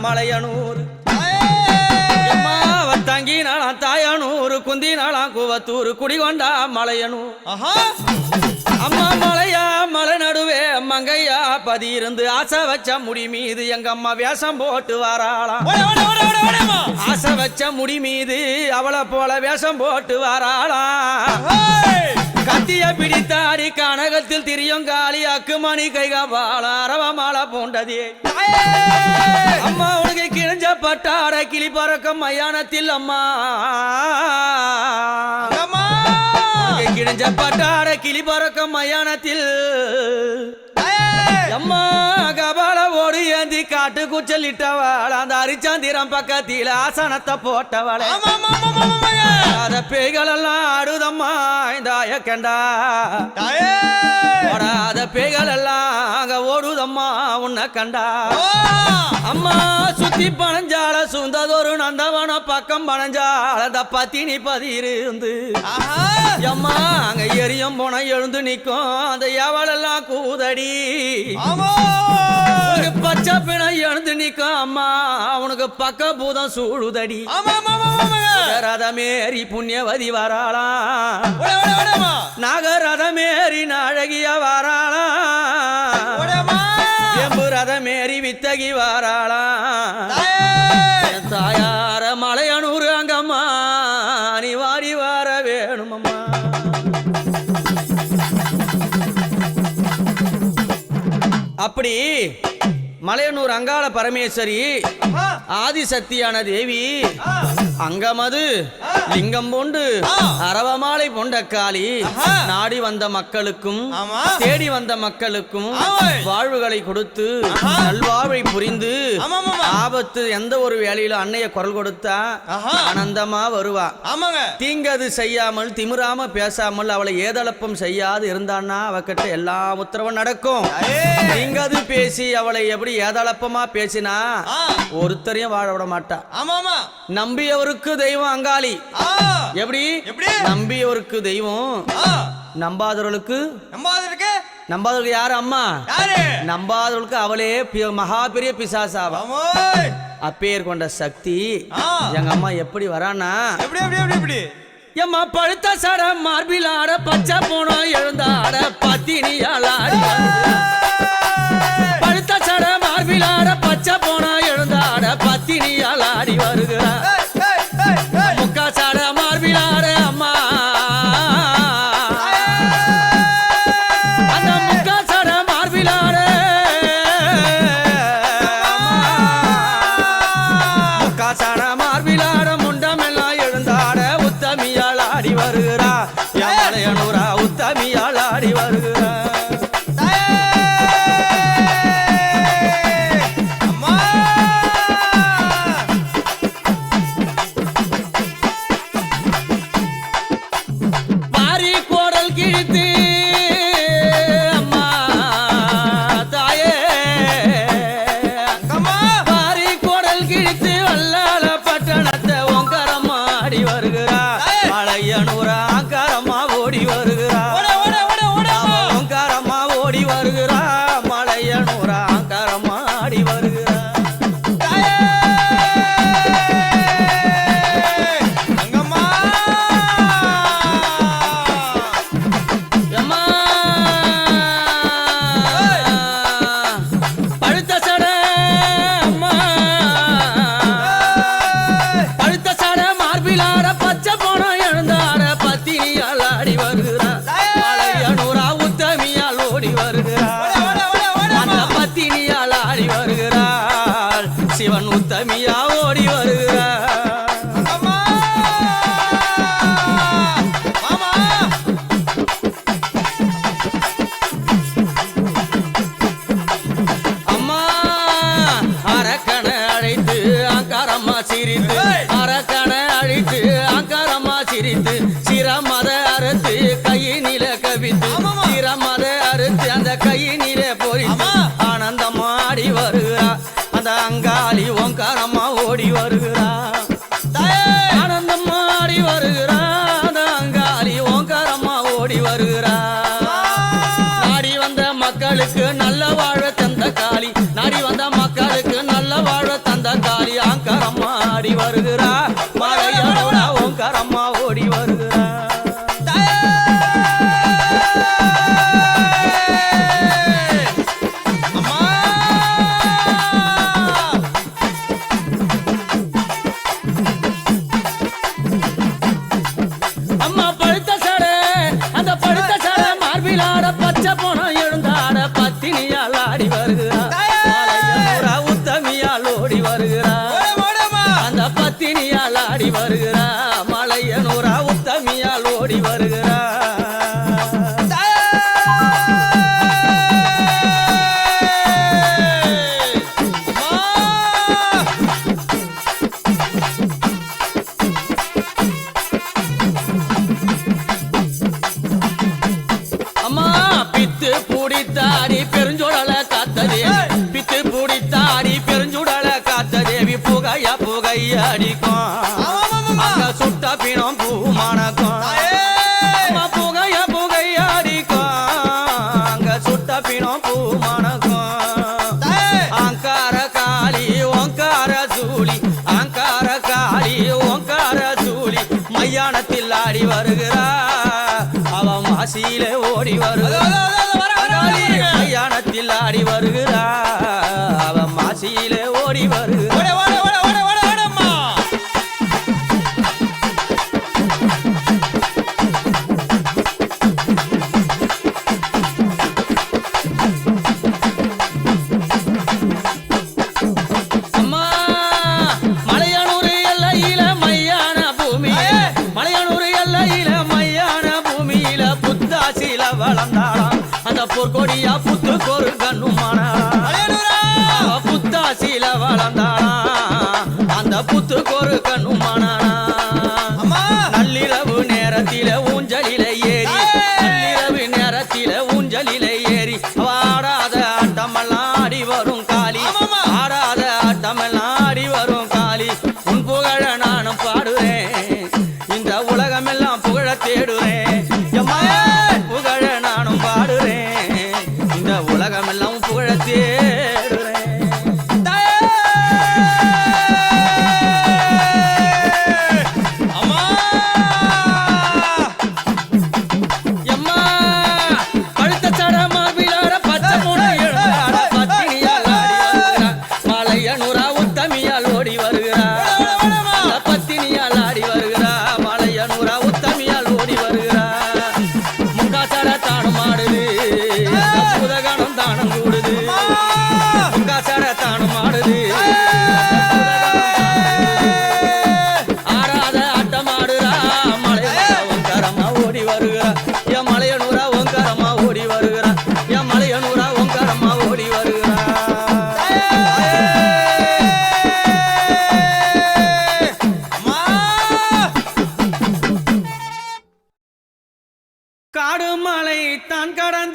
மலையனூர் தங்கி நாளா நாளாம் தாயனூர் குந்தி நாளா கூவத்தூர் குடிகொண்டா மலையனூர் ஆஹா. அம்மா மலையா மலை நடுவே மங்கையா பதி இருந்து ஆசை வச்ச முடி மீது எங்க அம்மா வேஷம் போட்டு வாராளாம். ஆசை வச்ச முடி மீது அவளை போல வேஷம் போட்டு வாராளாம். கத்திய பிடித்தாடி கனகத்தில் திரியும் காளி அக்குமணி கைகாபால அரவ மாலை பூண்டதே அம்மா உனக்கு கிழிஞ்ச பட்டாட கிளி பறக்கும் மயானத்தில் அம்மா உனக்கு கிழிஞ்ச பட்டாட கிளி பறக்கும் மயானத்தில் அம்மா ஏந்தி காட்டு குச்சலிட்டவள் அந்த அரிச்சாந்திரம் பக்கத்தில் ஆசனத்தை போட்டவளே. அத பேய்களெல்லாம் ஆடுதம்மா இந்த கண்டா தாயே ஓடாத பேய்கள் எல்லாம் அங்க ஓடுதம்மா உன்னை கண்டா. அம்மா சுத்தி பனஞ்சால சுந்ததொரு நந்தவன பக்கம் பனஞ்சால அந்த பத்தினி பதியிருந்து ஆஹா அம்மா அங்க எரியும் போன எழுந்து நிக்கும் அந்த எவளெல்லாம் கூதடி. பச்சை பிணை எழுந்து நிக்கும் அம்மா. அவனுக்கு பக்க பூதம் சூழுதடி. ஆமா ஆமா ஆமா ஆமா. ரதமேரி புண்ணியவதி ஓடமா நாகரதமேரி நாழகிய வராளாம். ஓடமா எம்பு ரதமேரி வித்தகி என் தாயார மலையனூர் அங்கம்மா. நீ வாரி வர வேணுமம்மா. அப்படி மலையனூர் அங்காள பரமேஸ்வரி. ஆதிசக்தியான தேவி. அங்கமது. லிங்கம் பூண்டு. அரவமாலை பொண்டக்காளி ஆஹா. நாடி வந்த மக்களுக்கும் தேடி வந்த மக்களுக்கும். வாழ்வுகளை கொடுத்து. நல்வாழ்வை புரிந்து ஆபத்து எந்த ஒரு வேலையில அன்னைய குரல் கொடுத்தா ஆனந்தமா வருவா. ஆமாங்க. தீங்கது செய்யாமல் திமிராம பேசாமல் அவளை ஏதளப்பம் செய்யாது இருந்தான்னா அவகிட்ட எல்லா உத்தரவும் நடக்கும். தீங்கது பேசி அவளை எப்படி ஏதளப்பமா பேசினா ஒருத்தரையும் வாழ விட மாட்டா. ஆமா ஆமா நம்பியவருக்கு தெய்வம் அங்காளி. எப்படி? எப்படி? நம்பியவருக்கு தெய்வம். நம்பாதவர்களுக்கு? நம்பாது இருக்கு நம்பாதவர்களுக்கு யாரு? அம்மா. யாரு? நம்பாதவர்களுக்கு அவளே மகா பெரிய பிசாசாவா. அப்பேர் கொண்ட சக்தி. எங்க அம்மா எப்படி வரானா எப்படி எப்படி எப்படி எப்படி? எம்மா பழுத்த சட மார்பில் ஆட பச்சை போனோம் ஏய்! அரக்கனை அழைத்து ஆங்காரம்மா சிரித்து சிரமத அறுத்து கையினில கவித்து. சிரமத அறுத்து அந்த கையினில பொறித்து. ஆனந்தமா ஆடி வருகிறா அந்த அங்காளி ஓங்காரம்மா ஓடி வருகிறா இனியால் ஆடி வரும் தாலாடி வருகிறா. அவன் மாசியில ஓடி வருகிறா ஒரு கொடியா புத்து ஒரு கண்ணுமானா புத்தாசியில வளர்ந்தானா அந்த புத்து ஒரு கண்ணுமானா நள்ளிரவு நேரத்தில